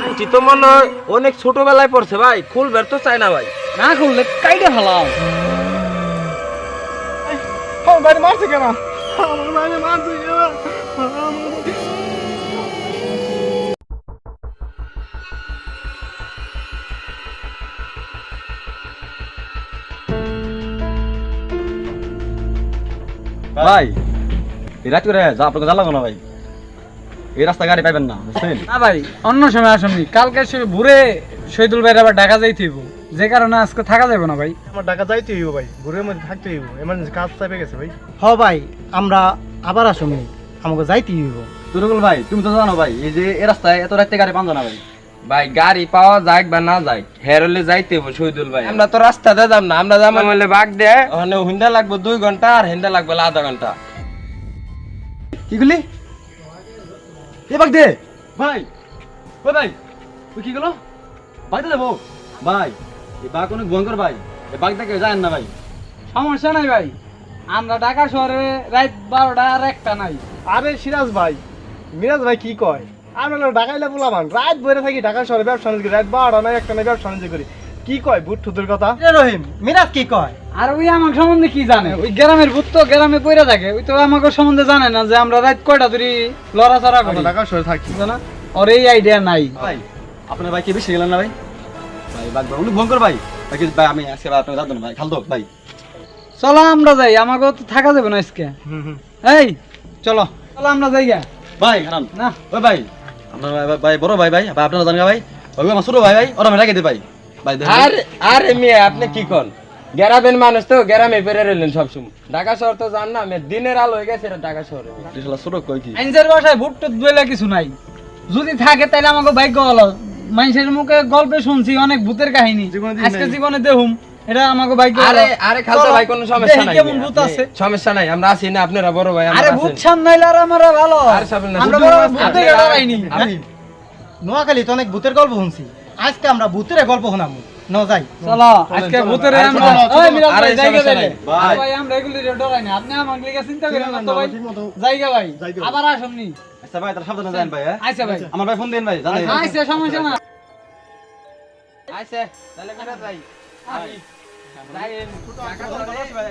আংটি তো মনে হয় অনেক ছোটবেলায় পড়ছে ভাই খুলবার তো চাই না ভাই। না খুললে কাইটে হালাও আমার বাড়ি মারছে কেন? আমার বাড়ি মারছে কেন? ভাই রাত করে যা আপনাকে জ্বালাবো না ভাই। এই রাস্তা গাড়ি পাইবেন না বুঝছেন? না ভাই অন্য সময় আসুননি। কালকে সে ভোরে শহীদুল ভাইয়ের আবার ঢাকা যাইতেইব যে কারণে আজকে থাকা যাবে না ভাই। আমার টাকা যাইতে হইব ভাই ঘুরের মধ্যে থাকতে হইব। এমার্জেন্সি কাজ চাপে গেছে ভাই। হ ভাই আমরা আবার আসুন আমাকে যাইতে হইব। তুরুকুল ভাই তুমি তো জানো ভাই এই যে এই রাস্তায় এত রাতে গাড়ি পাঞ্জা না ভাই। ভাই গাড়ি পাওয়া যাক বা না যাক হেরলে যাইতে হইব শহীদুল ভাই। আমরা তো রাস্তাতে যাম না আমরা যাম হলে বাগ দে। ওখানে হিন্দা লাগবে দুই ঘণ্টা আর হিন্দা লাগবে আধা ঘণ্টা। কি করলি? এ বাগ দে। ভাই ভাই তুই কি গেলো? বাগতে দেবো ভাই এই বাঘ অনেক ভয়ঙ্কর ভাই। এই বাঘ দেখে যায় না ভাই। সমস্যা নাই ভাই। আমরা ঢাকা শহরে রাত বারোটা আর একটা নাই। আরে সিরাজ ভাই মিরাজ ভাই কি কয়? আমি হলো ঢাকাইলে বলামান রাত বইরে থাকি ঢাকা শহরে ব্যবসা বাণিজ্য রাত বারোটা একটা ব্যবসা বাণিজ্য করি। কি কয় বুট ঠুতুর কথা? রহিম মিরাজ কি কয়? আর ওই আমার সম্বন্ধে কি জানে? ওই গ্রামের ভূত তো গ্রামে পড়ে থাকে। ওই তো আমাকে সম্বন্ধে জানে না যে আমরা রাত কয়টা ধরে লড়াচড়া করি। আমরা সরে থাকি। না? ওর এই আইডিয়া নাই। ভাই আপনার ভাই কি বেশি গেলেন না ভাই? ভাই বাঘ ভাই অনেক ভয়ঙ্কর ভাই। ভাই ভাই আমি আজকে আপনাকে জানতো না ভাই খালতো ভাই। চলো আমরা যাই আমাকে তো থাকা যাবে না আজকে। হুম হুম। এই চলো চলো আমরা যাই গা ভাই হারাম না। ওই ভাই আপনার ভাই- ভাই বড় ভাই ভাই ভাই আপনারা জানেন ভাই? ওই আমার ছোট ভাই ভাই ওরা আমি রেখে দে ভাই। আরে আরে মেয়ে আপনি কি কন? গ্রামের মানুষ তো গ্রামে বেড়ে রইলেন সবসময়। ঢাকা শহর তো জান না দিনের আলো হয়ে গেছে ঢাকা শহরে। ছোট কই কি? আইনজের বাসায় ভুট টুট কিছু নাই। যদি থাকে তাহলে আমাকে ভাগ্য হলো মানুষের মুখে গল্পে শুনছি অনেক ভূতের কাহিনী। আজকে জীবনে দেখুম এটা আমাকে ভাগ্য আরে আরে খালতো ভাই কোনো সমস্যা নাই কেমন ভূত আছে। সমস্যা নাই আমরা আছি না আপনারা বড় ভাই আমরা আরে ভূত সামনাইলে আর আমরা ভালো। আর সামনে আমরা বড় নোয়াখালী তো অনেক ভূতের গল্প শুনছি। আজকে আমরা ভূতের গল্প শোনাম ন যাই। চলো আজকে ভূতের আরে ভাই জায়গা সমস্যা দেলে নাই, ভাই। ভাই। আমরা এগুলি ডরাই না। আপনি আমাকে লিখে চিন্তা করেন না তো ভাই। ঠিক মতো। জায়গা ভাই। আবার আসুননি। আচ্ছা ভাই তাহলে সাবধানে যান ভাই হ্যাঁ? আচ্ছা ভাই। আমার ভাই ফোন দেন ভাই জানেন। আচ্ছা সমস্যা না আইছে তাহলে মেরা যাই? যাইন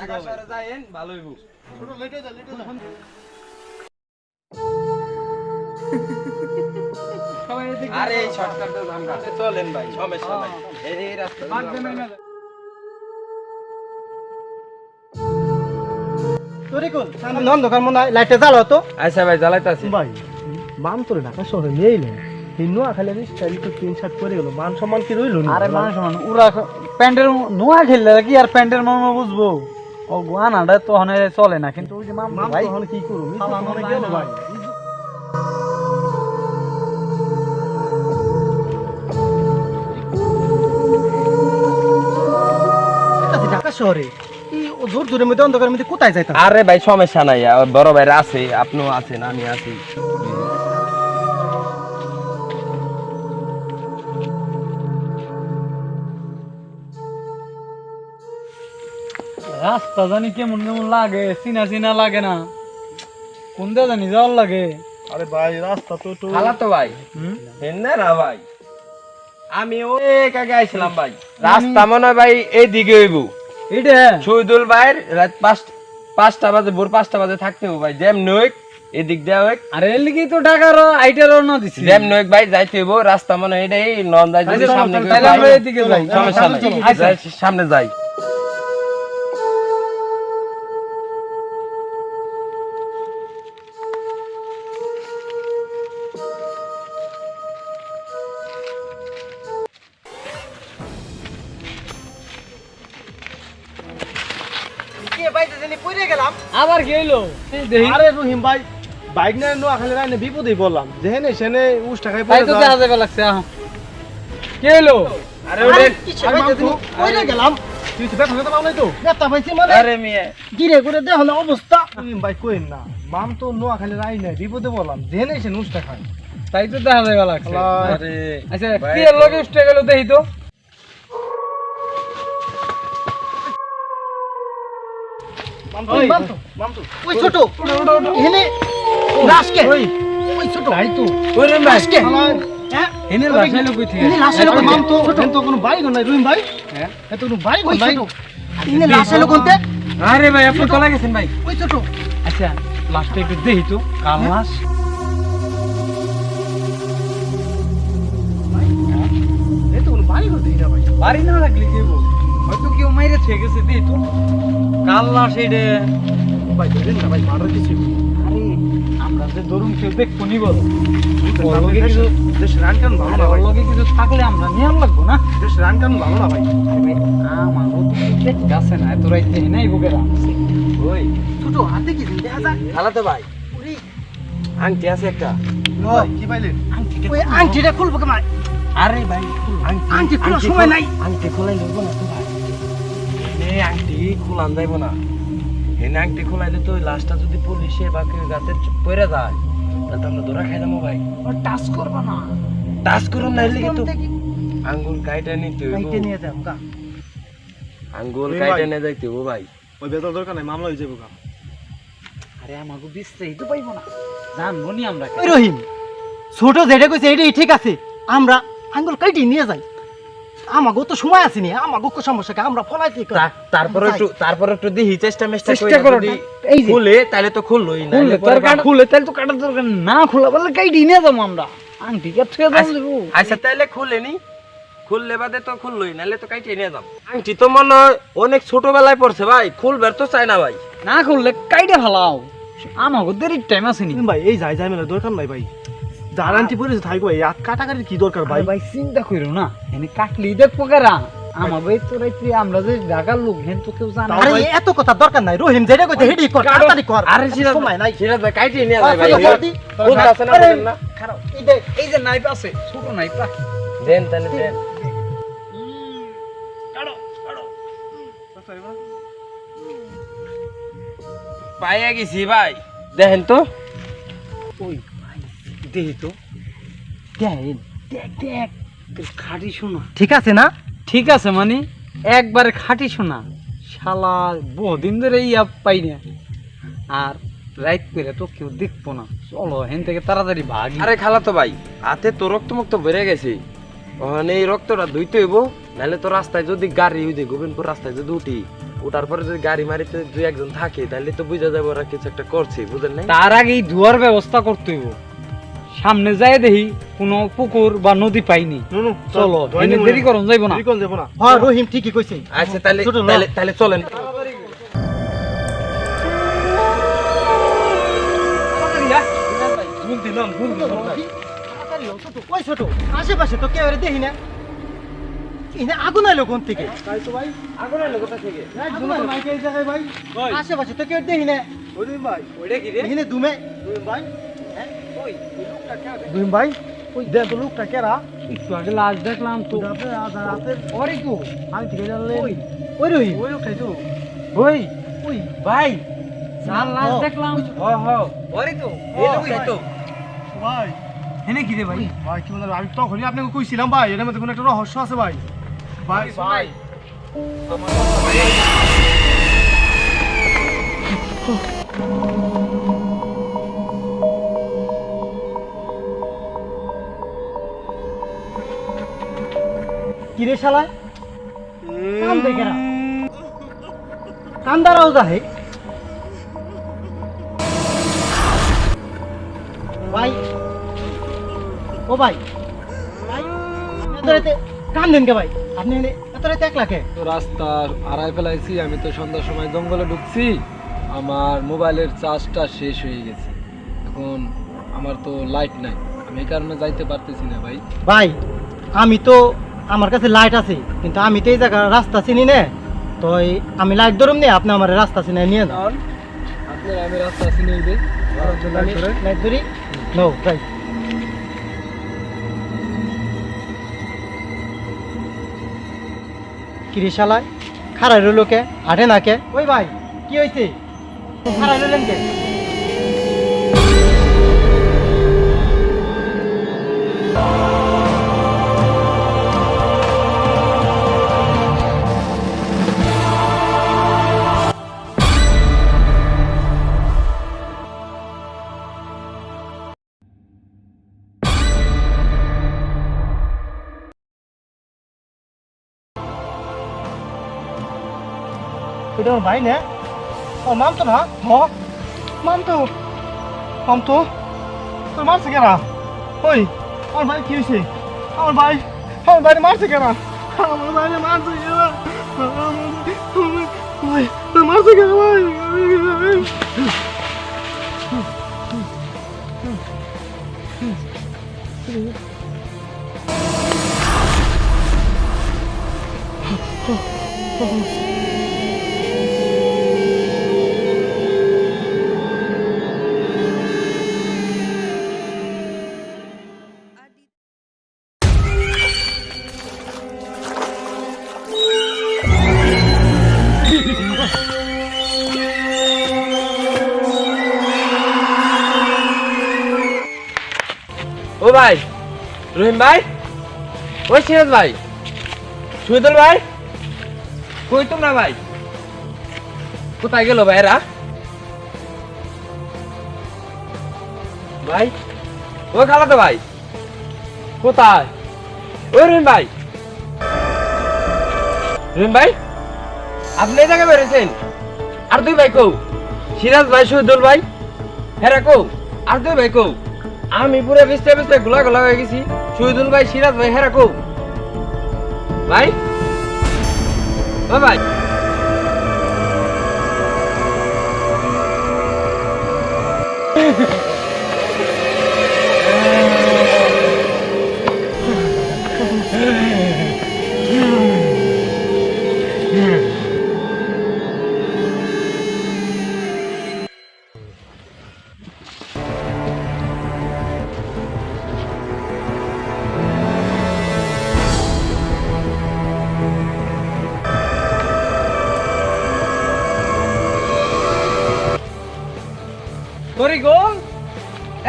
ঢাকা শহরে যাইন ভালো হইব। ছোট লেটে যা লেটে যা সবাই এদিকে আরে এই শর্টকাটে জাম কাটে চলেন ভাই সমস্যা নাই। এই এই রাস্তা তরিকুল মনে হয় লাইটে জ্বালো তো। আচ্ছা ভাই জ্বালাইতাছি। ভাই বাম তোরে ঢাকা শহরে নিয়ে এলো। এই স্টাইল তো তিন শার্ট পরে গেল। মান সম্মান কি রইল আরে মান উরা প্যান্টের নোয়া খেললে কি আর প্যান্টের মর্ম বুঝব? ও গানাটা তো হনে চলে না কিন্তু ওই যে মাম মাম ভাই। কি করব। ভাই। শহরে? এই জোর জোরের মধ্যে অন্ধকারের মধ্যে কোথায় যাইতাম আরে ভাই সমস্যা নাই বড় ভাইরা আছে আপনিও আছেন আমি আছি। রাস্তা জানি কেমন কেমন লাগে চিনা চিনা লাগে না। কোন দিয়ে জানি যাওয়ার লাগে। আরে ভাই রাস্তা তো তো খালা তো ভাই। হেন্না না ভাই। আমি অনেক আগে আইছিলাম ভাই। রাস্তা মনে হয় ভাই এই দিকে হইব। এইটা? শহীদুল ভাইয়ের রাত পাঁচ পাঁচটা বাজে ভোর পাঁচটা বাজে থাকতে ভাই। যেম নইক এদিক দেওয়া হোক আর এর লিগেই তো ঢাকার আইটার রওনা দিছি। যেম নইক ভাই যাইতে হইব রাস্তা মানে এটাই নন যাই। সামনে নাই আচ্ছা। যাই, সামনে যাই। হইল দেখি। আরে রহিম ভাই বাইক না নোয়াখালী রাইনে বিপদেই বললাম যেহেনে সেনে উস টাকায় তাই পড়ে তো যায় দেখা যাবে লাগছে আহ। কি হইল আরে ওরে তো কইলে গেলাম। তুই তো ব্যথা পাও নাই তো? ব্যথা পাইছি মানে? আরে মিয়া। গিরে করে দেখো না অবস্থা। রহিম ভাই কইন না? মাম তো নোয়াখালী রাইনে বিপদে বললাম যেহেনে সে উস টাকায়। তাই তো দেখা যাবে লাগছে। আরে আচ্ছা কি লগে উঠে গেল দেখি তো। ওই, তো তো ছোট। এনে রাসকে। ওই। ছোট। ভাই তো। ওই হ্যাঁ। এনে কই থেকে। কই? তো তো কোনো বাইক নাই রহিম ভাই। হ্যাঁ। কোনো বাইক নাই। কোনতে আরে ভাই আপনি চলে গেছেন ভাই। ওই ছোট। আচ্ছা লাশটা একটু দেখি তো। কাল লাশ তো বাড়ি না লাগলে কি হব হয়তো কেউ মাইরে থেকে গেছে দেখি তো। কাল লাশ এইডে ভাই ধরেন না ভাই মারার কিছু। আরে আমরা যে ধরুন কেউ দেখব নি বলো। দেশ- লগে কিছু দেশ রান কেন ভালো না ভাই? লগে কিছু থাকলে আমরা নিয়ে লাগবো না? দেশ রান কেন ভালো না ভাই? তো দেখতে আছে না এত রাইতে নাই বুকেরা ওই। ছোট হাতে কি দেখা খালাতো ভাই। আংটি আছে একটা। কি পাইলেন আংটিটা খুলবো। কেমন আরে ভাই আংটি খোলার সময় নাই। আংটি খোলাই লইব না তো ভাই। খোলান যাইব না। এনে আংটি খোলাইলে তো ওই লাশটা যদি পুলিশে বা কেউ গাতে পড়ে যায় তাহলে তো আমরা ধরা খাই যাব ভাই। টাচ করবা না। টাচ করুন না তো আঙ্গুল কাইটা নিতে হইব। নিয়ে যাও আঙ্গুল কাইটা নিয়ে যাইতে হইব ভাই। ওই বেতন দরকার নাই মামলা হয়ে যাব গা। আরে আমাকে বিস্তারিত পাইবো না। জানব নি আমরা রহিম ছোট যেটা কইছে এটাই ঠিক আছে। আমরা আঙ্গুল কাইটি নিয়ে যাই। আমাগো তো সময় আছে নি আমাগো কো সমস্যা কি? আমরা তারপরে একটু তারপরে একটু দেখি চেষ্টা মেষ্টা চেষ্টা করো এই খুলে তাহলে তো খুললোই না। তোর কাটা খুলে তাহলে তো কাটা দরকার না খোলা বলে যাব আমরা। আংটি কে থেকে যাব আচ্ছা তাহলে খুলেনি খুললে বাদে তো খুললোই নাহলে তো কাইটে নিয়ে যাম আংটি তো মনে হয় অনেক ছোটবেলায় পড়ছে ভাই খুলবার তো চাই না ভাই। না খুললে কাইটা ফালাও। আমাকে দেরি টাইম আছে নি। রহিম ভাই এই যাই যাই মেলা দরকার নাই ভাই। জানান্টি পড়েছে থাকব হাত কাটাকাটির কি দরকার ভাই? ভাই চিন্তা করো না এনে কাটলি দেখব কারা আমার ভাই তো রাইতে আমরা যে ঢাকার লোক হেন তো কেউ জানে আরে এত কথা দরকার নাই রহিম যেটা কইছে হেডি কর তাড়াতাড়ি কর আরে সিরাজ সময় নাই। সিরাজ ভাই কাইটে নিয়ে যায় ভাই জলদি। আছে না বলেন না? খারাপ এই দেখ এই যে নাইপ আছে ছোট নাইপ দেন তাহলে দেন। পাইয়া গেছি ভাই দেখেন তো। ওই। দেখি তো দেখ দেখ দেখ খাটি শোনা ঠিক আছে না? ঠিক আছে মানে একবারে খাটি শোনা শালা বহুদিন ধরে ইয়া পাই না। আর রাইত করে তো কেউ দেখব না। চলো হেন থেকে তাড়াতাড়ি ভাগি। আরে খালা তো ভাই হাতে তো রক্ত মুক্ত বেড়ে গেছে। ওখানে এই রক্তটা ধুইতে হইব নাহলে তো রাস্তায় যদি গাড়ি ওই যে গোবিন্দপুর রাস্তায় যদি উঠি ওঠার পরে যদি গাড়ি মারিতে দুই একজন থাকে তাহলে তো বুঝা যাবে ওরা কিছু একটা করছে বুঝেন নাই? তার আগেই ধোয়ার ব্যবস্থা করতে হইব। সামনে যায় দেখি কোনো পুকুর বা নদী পাইনি। নুনু চলো এনে দেরি করুন যাইব না। হ্যাঁ রহিম ঠিকই কইছে। আচ্ছা তাহলে তাহলে তাহলে চলেন। আশেপাশে তো কেউ দেখি না। এখানে আগুন আইলো কোন থেকে? তাই তো ভাই আগুন এলো কোথা থেকে? আগুন আইলো। মাইকে এই জায়গায় ভাই। আশেপাশে তো কেউ দেখি না। ভাই ওইটা কি রে? দুমে। ভাই লোকটা ভাই ওই। দেন তো লোকটা কেরা একটু আগে লাশ দেখলাম তো। রাতের আমি জানলে ওই ওই রহিম ওই লোকটাই তো। ওই। ওই ভাই লাশ দেখলাম। হ হ। ওরে তো এই লোকটাই তো। ভাই। হেনে কি রে ভাই? ভাই কি আমি তখনই আপনাকে কইছিলাম ভাই এর মধ্যে কোনো একটা রহস্য আছে ভাই। ভাই ভাই কিরে শালা? কান দেখে না কান্দারাও যাহে। ভাই। ও ভাই। ভাই কান দেন কে ভাই? আপনি এত রাতে এক লাখে তো রাস্তার আড়াই ফেলাইছি আমি তো সন্ধ্যার সময় জঙ্গলে ঢুকছি। আমার মোবাইলের চার্জটা শেষ হয়ে গেছে। এখন আমার তো লাইট নাই। আমি এই কারণে যাইতে পারতেছি না ভাই। ভাই আমি তো আমার কাছে লাইট আছে কিন্তু আমি তো এই জায়গা রাস্তা চিনি না। তো আমি লাইট ধরুম নে আপনি আমার রাস্তা চিনে নিয়ে যান। আপনার আমি রাস্তা চিনিয়ে লাইট ধরি। নো কিরিশালায় খারাই রইল কে? হাঁটে না কে? ওই ভাই কি হয়েছে খারাই রইলেন কে? ওইটা আমার ভাই না ও মাম তো না? হ মাম তো মাম তো তোর মারছে কেনা ওই, আমার ভাই কি হয়েছে? আমার ভাই আমার ভাই মারছে কেনা আমার ভাই মারছে কেনা মারছে কেনা ভাই ভাই, রহিম ভাই, ওই সিরাজ ভাই সুদল ভাই, কই তোমরা ভাই? কোথায় গেল ভাইরা ভাই, ও খালাতো ভাই, কোথায়? ওই রহিম ভাই। রহিম ভাই, আপনি এই জায়গায় বেরোছেন আর দুই ভাই কৌ সিরাজ ভাই শহীদুল ভাই হ্যাঁ কৌ আর দুই ভাই কৌ আমি পুরো বিস্তে বিস্তে গোলা গোলা হয়ে গেছি। শহীদুল ভাই সিরাজ ভাই, হেরা কৌ? ভাই? ভাই। তরি গোল?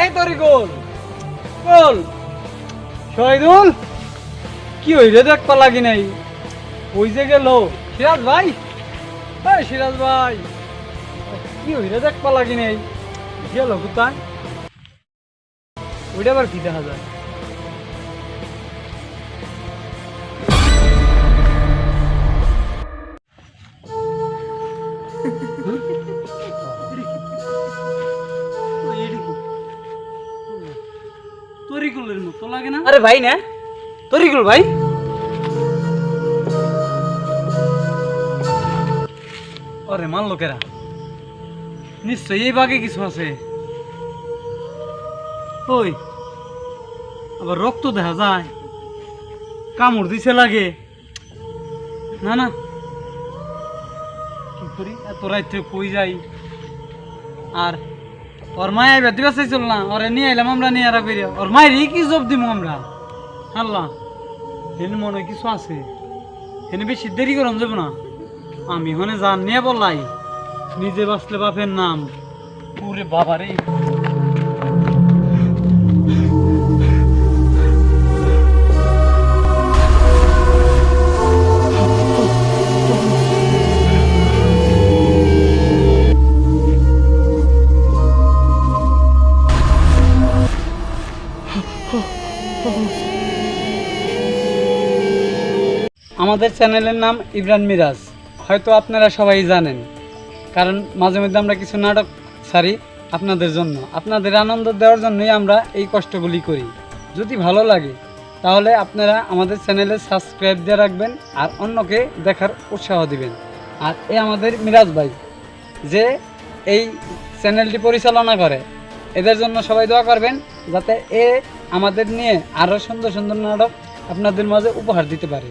এই তরি গোল। গোল। শহীদুল, কি হইলে দেখতে লাগি নাই? ওই যে গেল। সিরাজ ভাই? এই সিরাজ ভাই, কি হইলে দেখতে লাগি নাই? গেল কোথায়? ওইটা আবার কি দেখা যায়? মতো লাগে না? আরে ভাই না তরিকুল ভাই। আরে মান লোকেরা নিশ্চয়ই এই বাগে কিছু আছে। ওই আবার রক্ত দেখা যায়। কামড় দিছে লাগে। না না। কি করি? এত রাত্রে কই যাই? আর ওর মায় আইবা দিবা চাইছিল না, ওরে নিয়ে আইলাম আমরা, নিয়ে আরা করিয়া ওর মায়ের কি জব দিব আমরা? আল্লাহ, হেন মনে কিছু আছে? হেন বেশি দেরি করম যাব না। আমি হনে যান নিয়ে বললাই নিজে বাঁচলে বাপের নাম। পুরে বাবারে আমাদের চ্যানেলের নাম ইব্রান মিরাজ। হয়তো আপনারা সবাই জানেন, কারণ মাঝে মধ্যে আমরা কিছু নাটক ছাড়ি আপনাদের জন্য। আপনাদের আনন্দ দেওয়ার জন্যই আমরা এই কষ্টগুলি করি। যদি ভালো লাগে, তাহলে আপনারা আমাদের চ্যানেলে সাবস্ক্রাইব দিয়ে রাখবেন আর অন্যকে দেখার উৎসাহ দিবেন। আর এ আমাদের মিরাজ ভাই, যে এই চ্যানেলটি পরিচালনা করে। এদের জন্য সবাই দোয়া করবেন, যাতে এ আমাদের নিয়ে আরও সুন্দর সুন্দর নাটক আপনাদের মাঝে উপহার দিতে পারে।